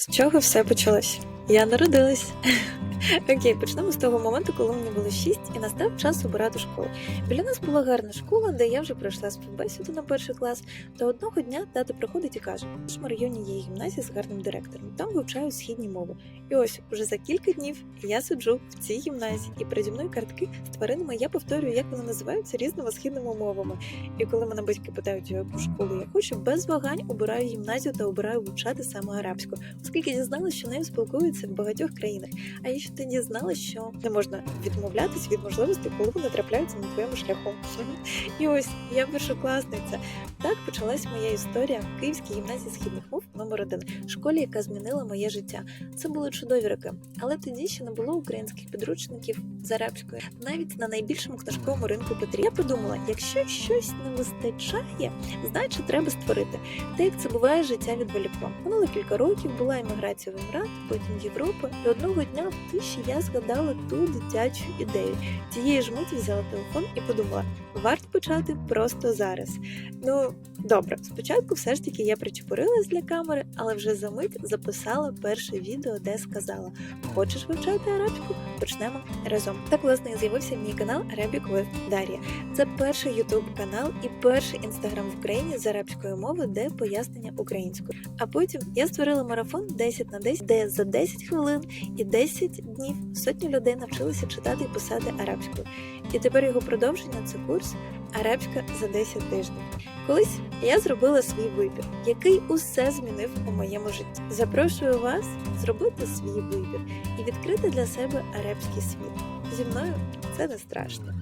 З чого все почалось? Я народилась. Окей, почнемо з того моменту, коли мені було 6 і настав час обирати школу. Біля нас була гарна школа, де я вже пройшла співбесіду на перший клас. Та одного дня тато приходить і каже: в нашому районі є гімназія з гарним директором. Там вивчають східні мови. І ось уже за кілька днів я сиджу в цій гімназії, і переді мною картки з тваринами. Я повторюю, як вони називаються різними східними мовами. І коли мене батьки питають, яку школу я хочу, без вагань обираю гімназію та обираю вивчати саме арабську, оскільки дізналася, що нею спілкуються в багатьох країнах. А я ще ти знала, що не можна відмовлятись від можливості, коли вони трапляються на твоєму шляху. І ось я першокласниця. Так почалась моя історія в Київській гімназії східних мов номер 1 школі, яка змінила моє життя. Це були чудові роки, але тоді ще не було українських підручників з арабською, навіть на найбільшому книжковому ринку Петрі. Я подумала, якщо щось не вистачає, значить треба створити. Та як це буває, життя відволікло. Минуло кілька років, була еміграція в Емірат, потім Європа, і одного дня в тиші я згадала ту дитячу ідею. Тієї ж миті взяла телефон і подумала: варто почати просто зараз. Ну добре, спочатку все ж таки я причепурилась для камери, але вже за мить записала перше відео, де сказала: Хочеш вивчати арабську? Почнемо разом. Так власне і з'явився мій канал Arabic with Дар'я. Це перший ютуб канал і перший інстаграм в Україні з арабської мови, де пояснення українською. А потім я створила марафон 10 на 10, де за 10 хвилин і 10 днів сотні людей навчилися читати і писати арабською. І тепер його продовження це курс Арабська за 10 тижнів. Колись я зробила свій вибір, який усе змінив у моєму житті. Запрошую вас зробити свій вибір і відкрити для себе арабський світ. Зі мною це не страшно.